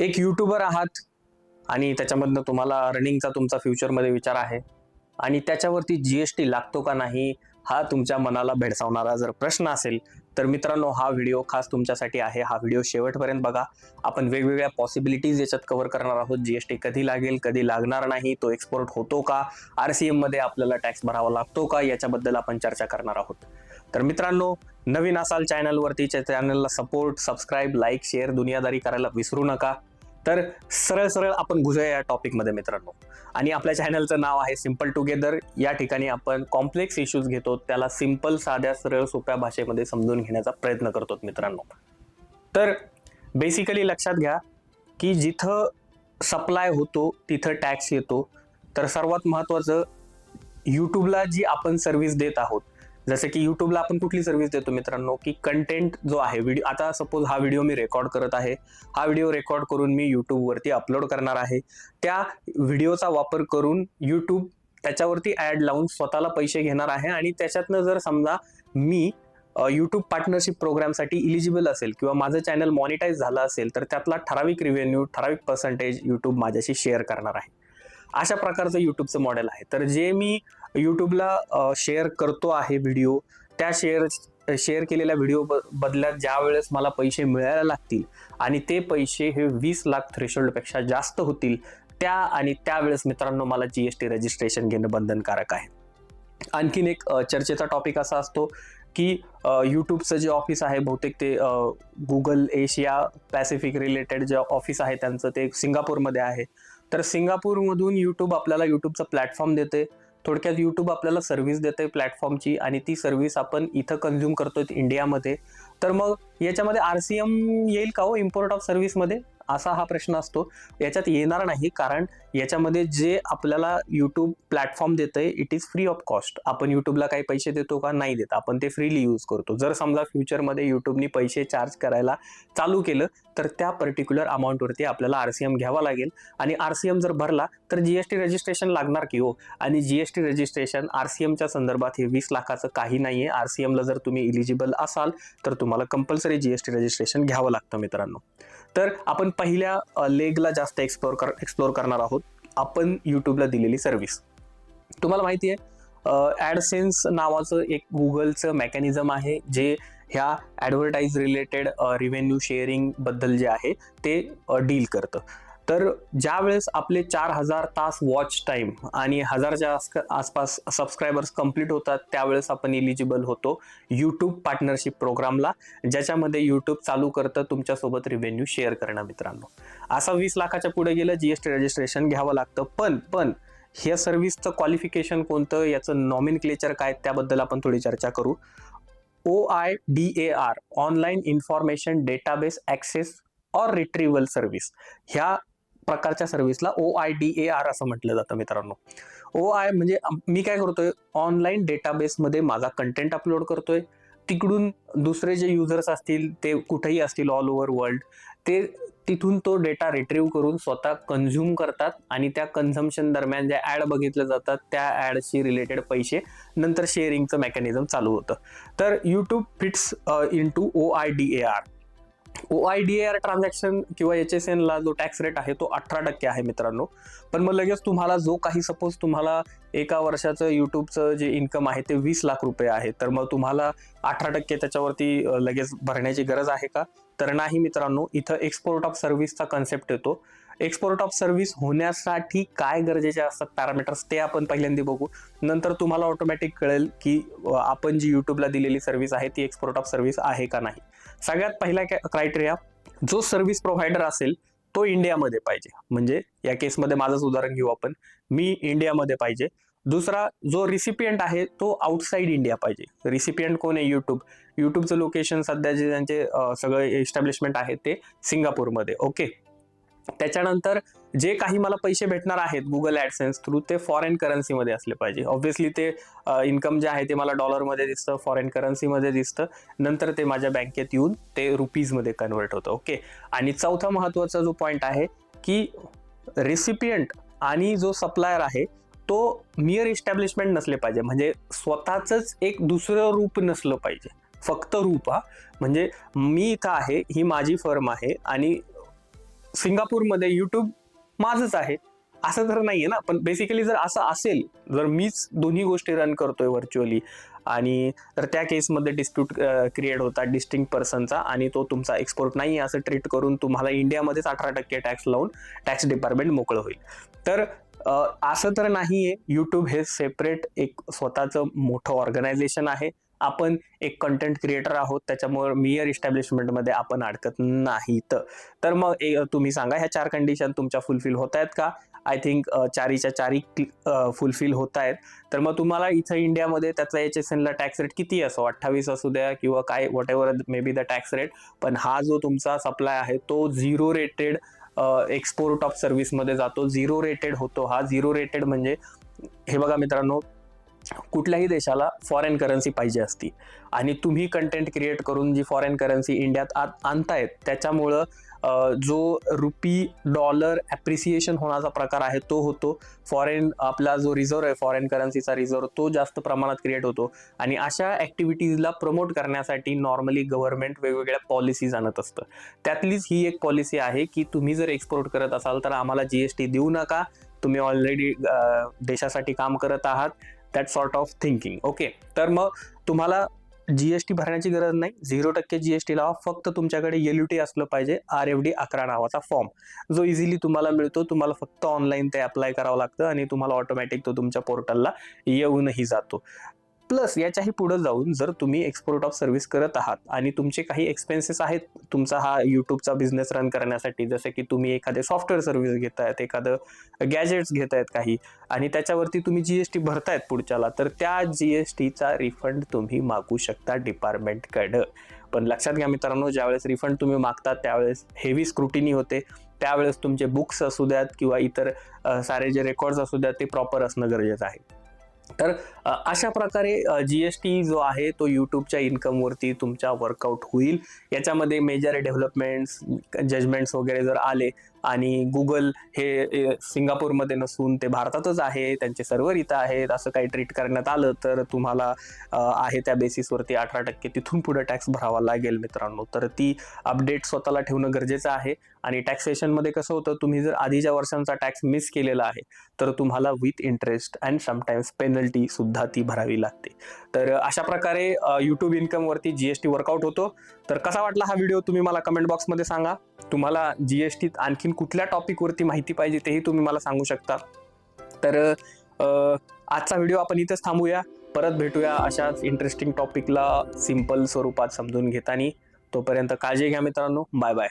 एक युट्यूबर आहात आणि त्याच्यामधनं तुम्हाला रनिंगचा तुमचा फ्युचरमध्ये विचार आहे. आणि त्याच्यावरती जी एस टी लागतो का नाही हा तुमच्या मनाला भेडसावणारा जर प्रश्न असेल तर मित्रांनो हा व्हिडिओ खास तुमच्यासाठी आहे. हा व्हिडिओ शेवटपर्यंत बघा. आपण वेगवेगळ्या पॉसिबिलिटीज याच्यात कव्हर करणार आहोत. जीएसटी कधी लागेल कधी लागणार नाही तो एक्सपोर्ट होतो का? आर सी एममध्ये आपल्याला टॅक्स भरावा लागतो का? याच्याबद्दल आपण चर्चा करणार आहोत. तर मित्रांनो नवीन असाल चॅनलवरती चॅनलला सपोर्ट सबस्क्राईब लाईक शेअर दुनियादारी करायला विसरू नका. तर सरळ सरळ आपण घुसूया या टॉपिकमध्ये मित्रांनो. आणि आपल्या चॅनलचं नाव आहे सिंपल टुगेदर या ठिकाणी आपण कॉम्प्लेक्स इश्यूज घेतो त्याला सिंपल साध्या सरळ सोप्या भाषेमध्ये समजून घेण्याचा प्रयत्न करतो मित्रांनो. तर बेसिकली लक्षात घ्या की जिथं सप्लाय होतो तिथं टॅक्स येतो. तर सर्वात महत्त्वाचं यूट्यूबला जी आपण सर्व्हिस देत आहोत जसं की युट्यूबला आपण कुठली सर्व्हिस देतो मित्रांनो की कंटेंट जो आहे व्हिडिओ आता सपोज हा व्हिडिओ मी रेकॉर्ड करत आहे. हा व्हिडिओ रेकॉर्ड करून मी यूट्यूबवरती अपलोड करणार आहे. त्या व्हिडिओचा वापर करून यूट्यूब त्याच्यावरती ॲड लावून स्वतःला पैसे घेणार आहे आणि त्याच्यातनं जर समजा मी यूट्यूब पार्टनरशिप प्रोग्रामसाठी इलिजिबल असेल किंवा माझं चॅनल मॉनिटाईज झालं असेल तर त्यातला ठराविक रिव्हेन्यू ठराविक पर्सेंटेज यूट्यूब माझ्याशी शेअर करणार आहे. अशा प्रकारचं यूट्यूबचं मॉडेल आहे. तर जे मी यूट्यूबला शेअर करतो आहे व्हिडिओ त्या शेअर शेअर केलेल्या व्हिडिओ बदल्यात ज्या वेळेस मला पैसे मिळायला लागतील आणि ते पैसे हे वीस लाख थ्रेशोल्डपेक्षा जास्त होतील त्या आणि त्यावेळेस मित्रांनो मला जी एस टी रजिस्ट्रेशन घेणं बंधनकारक आहे. आणखीन एक चर्चेचा टॉपिक असा असतो की यूट्यूबचं जे ऑफिस आहे बहुतेक ते गुगल एशिया पॅसिफिक रिलेटेड जे ऑफिस आहे त्यांचं ते सिंगापूरमध्ये आहे. तर सिंगापूरमधून यूट्यूब आपल्याला यूट्यूबचं प्लॅटफॉर्म देते. थोडक्यात यूट्यूब आपल्याला सर्व्हिस देते प्लॅटफॉर्मची आणि ती सर्व्हिस आपण इथं कन्झ्युम करतोय इंडियामध्ये तर मग याच्यामध्ये आर सी एम येईल का हो इम्पोर्ट ऑफ सर्व्हिसमध्ये असा हा प्रश्न असतो. याच्यात येणार नाही कारण याच्यामध्ये जे आपल्याला यूट्यूब प्लॅटफॉर्म देतंय it is free of cost आपण यूट्यूबला काही पैसे देतो का? नाही देत. आपण ते फ्रीली यूज करतो. जर समजा फ्युचरमध्ये यूट्यूबनी पैसे चार्ज करायला चालू केलं तर त्या पर्टिक्युलर अमाऊंटवरती आपल्याला आर सी एम घ्यावा लागेल. आणि आर सी एम जर भरला तर जीएसटी रजिस्ट्रेशन लागणार की हो? आणि जीएसटी रजिस्ट्रेशन आर सी एमच्या संदर्भात हे वीस लाखाचं काही नाहीये. आर सी एमला जर तुम्ही इलिजिबल असाल तर तुम्हाला कंपल्सरी जीएसटी रजिस्ट्रेशन घ्यावं लागतं मित्रांनो. तर आपण पहिल्या लेगला जास्त एक्सप्लोर कर एक्सप्लोर करणार आहोत. आपण यूट्यूबला दिलेली सर्व्हिस तुम्हाला माहिती आहे ॲडसेन्स नावाचं एक गुगलचं मेकॅनिझम आहे जे ह्या ॲडव्हर्टाईज रिलेटेड रिव्हेन्यू शेअरिंगबद्दल जे आहे ते डील करतं. तर ज्या वेळेस आपले चार हजार तास वॉच टाईम आणि हजारच्या आसपास सबस्क्रायबर्स कंप्लीट होतात त्यावेळेस आपण इलिजिबल होतो यूट्यूब पार्टनरशिप प्रोग्रामला ज्याच्यामध्ये यूट्यूब चालू करतं तुमच्यासोबत रिव्हेन्यू शेअर करणं मित्रांनो. असं वीस लाखाच्या पुढे गेलं जीएसटी रजिस्ट्रेशन घ्यावं लागतं. पण पण ह्या सर्व्हिसचं क्वालिफिकेशन कोणतं याचं नॉमिन क्लेचर काय त्याबद्दल आपण थोडी चर्चा करू. O I D A R online information database access or retrieval service ह्या प्रकारच्या सर्व्हिसला O I D A R असं म्हटलं जातं मित्रांनो. ओ आय म्हणजे मी काय करतोय ऑनलाईन डेटाबेसमध्ये माझा कंटेंट अपलोड करतोय. तिकडून दुसरे जे युजर्स असतील ते कुठेही असतील ऑल ओव्हर वर्ल्ड ते तिथून तो डेटा रिट्रीव्ह करून स्वतः कन्झ्युम करतात आणि त्या कन्झम्शन दरम्यान ज्या ॲड बघितल्या जातात त्या ॲडशी रिलेटेड पैसे नंतर शेअरिंगचं मेकॅनिझम चालू होतं. तर YouTube fits into O I D A R O I D R transaction किंवा एच एस एनला जो टॅक्स रेट आहे तो अठरा टक्के आहे मित्रांनो. पण मग लगेच तुम्हाला जो काही सपोज तुम्हाला एका वर्षाचं यूट्यूबचं जे इन्कम आहे ते वीस लाख रुपये आहे तर मग तुम्हाला अठरा टक्के त्याच्यावरती लगेच भरण्याची गरज आहे का? तर नाही मित्रांनो इथं एक्सपोर्ट ऑफ सर्व्हिसचा कन्सेप्ट येतो. एक्सपोर्ट ऑफ सर्व्हिस होण्यासाठी काय गरजेचे असतात पॅरामीटर्स ते आपण पहिल्यांदा बघू. नंतर तुम्हाला ऑटोमॅटिक कळेल की आपण जी यूट्यूबला दिलेली सर्व्हिस आहे ती एक्सपोर्ट ऑफ सर्व्हिस आहे का नाही. सगळ्यात पहिला क्रायटेरिया जो सर्व्हिस प्रोव्हायडर असेल तो इंडियामध्ये पाहिजे. म्हणजे या केसमध्ये माझंच उदाहरण घेऊ आपण. मी इंडियामध्ये पाहिजे. दुसरा जो रिसिपियंट आहे तो आउटसाईड इंडिया पाहिजे. रिसिपियंट कोण आहे? यूट्यूब यूट्यूबचं लोकेशन सध्या जे त्यांचे सगळे सगळं एस्टॅब्लिशमेंट आहे ते सिंगापूरमध्ये. ओके त्याच्यानंतर जे काही मला पैसे भेटणार आहेत गुगल ॲडसेन्स थ्रू ते फॉरेन करन्सीमध्ये असले पाहिजे. ऑब्व्हियसली ते इन्कम जे आहे ते मला डॉलरमध्ये दिसतं फॉरेन करन्सीमध्ये दिसतं. नंतर ते माझ्या बँकेत येऊन ते रुपीजमध्ये कन्वर्ट होतं. ओके आणि चौथा महत्त्वाचा जो पॉईंट आहे की रेसिपियंट आणि जो सप्लायर आहे तो मिअर इस्टॅब्लिशमेंट नसले पाहिजे. म्हणजे स्वतःचंच एक दुसरं रूप नसलं पाहिजे. फक्त रूप हा. म्हणजे मी इथं आहे ही माझी फर्म आहे आणि सिंगापूरमध्ये युट्यूब माझंच आहे. असं तर नाहीये ना. पण बेसिकली जर असं असेल जर मीच दोन्ही गोष्टी रन करतोय व्हर्च्युअली आणि तर त्या केसमध्ये डिस्प्यूट क्रिएट होता डिस्टिंग पर्सनचा आणि तो तुमचा एक्सपोर्ट नाही असं ट्रीट करून तुम्हाला इंडियामध्येच अठरा टक्के टॅक्स लावून टॅक्स डिपार्टमेंट मोकळं होईल. तर असं तर नाहीये. युट्यूब हे सेपरेट एक स्वतःचं मोठं ऑर्गनायझेशन आहे. आपण एक कंटेंट क्रिएटर आहोत त्याच्यामुळे मियर इस्टॅब्लिशमेंटमध्ये आपण अडकत नाहीत. तर मग ए- तुम्ही सांगा ह्या चार कंडिशन तुमच्या फुलफिल होत आहेत का? आय थिंक चारीच्या चारी फुलफिल होत आहेत. तर मग तुम्हाला इथं इंडियामध्ये त्याचा एच एस एनला टॅक्स रेट किती असो अठ्ठावीस असू द्या किंवा काय whatever may be the tax rate पण हा जो तुमचा सप्लाय आहे तो झिरो रेटेड एक्सपोर्ट ऑफ सर्व्हिसमध्ये जातो. झिरो रेटेड होतो. हा झिरो रेटेड म्हणजे हे बघा मित्रांनो कुठल्याही देशाला फॉरेन करन्सी पाहिजे असती. आणि तुम्ही कंटेंट क्रिएट करून जी फॉरेन करन्सी इंडियात आत आणतायत त्याच्यामुळं जो रुपी डॉलर ॲप्रिसिएशन होण्याचा प्रकार आहे तो होतो. फॉरेन आपला जो रिझर्व आहे फॉरेन करन्सीचा रिझर्व तो जास्त प्रमाणात क्रिएट होतो. आणि अशा ॲक्टिव्हिटीजला प्रमोट करण्यासाठी नॉर्मली गव्हर्नमेंट वेगवेगळ्या पॉलिसीज आणत असतं. त्यातलीच ही एक पॉलिसी आहे की तुम्ही जर एक्सपोर्ट करत असाल तर आम्हाला जी एस टी देऊ नका. तुम्ही ऑलरेडी देशासाठी काम करत आहात. That sort of thinking okay तर मग तुम्हाला जीएसटी भरण्याची गरज नाही. झिरो टक्के जीएसटी लावा फक्त तुमच्याकडे एल यू टी असलं पाहिजे आर एफ डी अकरा नावाचा फॉर्म जो इझिली तुम्हाला मिळतो तुम्हाला फक्त ऑनलाईन ते अप्लाय करावं लागतं आणि तुम्हाला ऑटोमॅटिक तो तुमच्या पोर्टलला येऊनही जातो. प्लस याच्याही पुढे जाऊन जर तुम्ही एक्सपोर्ट ऑफ सर्व्हिस करत आहात आणि तुमचे काही एक्सपेन्सेस आहेत तुमचा हा युट्यूबचा बिझनेस रन करण्यासाठी जसे की तुम्ही एखादे सॉफ्टवेअर सर्व्हिस घेतायत एखादं गॅजेट्स घेतायत काही आणि त्याच्यावरती तुम्ही जी एस टी भरतायत पुढच्याला तर त्या जी एस टीचा रिफंड तुम्ही मागू शकता डिपार्टमेंटकडं पण लक्षात घ्या मित्रांनो ज्यावेळेस रिफंड तुम्ही मागता त्यावेळेस हेवी स्क्रुटिनी होते. त्यावेळेस तुमचे बुक्स असू द्यात किंवा इतर सारे जे रेकॉर्ड्स असू द्यात ते प्रॉपर असणं गरजेचं आहे. तर अशा प्रकारे जी एस टी जो आहे तो यूट्यूबच्या इन्कमवरती तुमच्या वर्कआउट होईल. याच्यामध्ये मेजर डेव्हलपमेंट्स जजमेंट्स वगैरे जर आले आणि गुगल हे सिंगापूरमध्ये नसून ते भारतातच आहे त्यांचे सर्व्हर इथं आहेत असं काही ट्रीट करण्यात आलं तर तुम्हाला आहे त्या बेसिसवरती अठरा टक्के तिथून पुढे टॅक्स भरावा लागेल मित्रांनो. तर ती अपडेट स्वतःला ठेवणं गरजेचं आहे. आणि टॅक्सेशनमध्ये कसं होतं तुम्ही जर आधीच्या वर्षांचा टॅक्स मिस केलेला आहे तर तुम्हाला with interest and sometimes penalty सुद्धा ती भरावी लागते. तर अशा प्रकारे यूट्यूब इन्कमवरती टी वर्कआउट होतो. तर कसा वाटला हा व्हिडिओ तुम्ही मला कमेंट बॉक्समध्ये सांगा. तुम्हाला जी एस टीत आणखी आणखीन कुठल्या टॉपिकवरती माहिती पाहिजे तेही तुम्ही मला सांगू शकता. तर आजचा व्हिडिओ आपण इथंच थांबूया. परत भेटूया अशाच इंटरेस्टिंग टॉपिकला सिंपल स्वरूपात समजून घेताना. तोपर्यंत काळजी घ्या मित्रांनो. Bye bye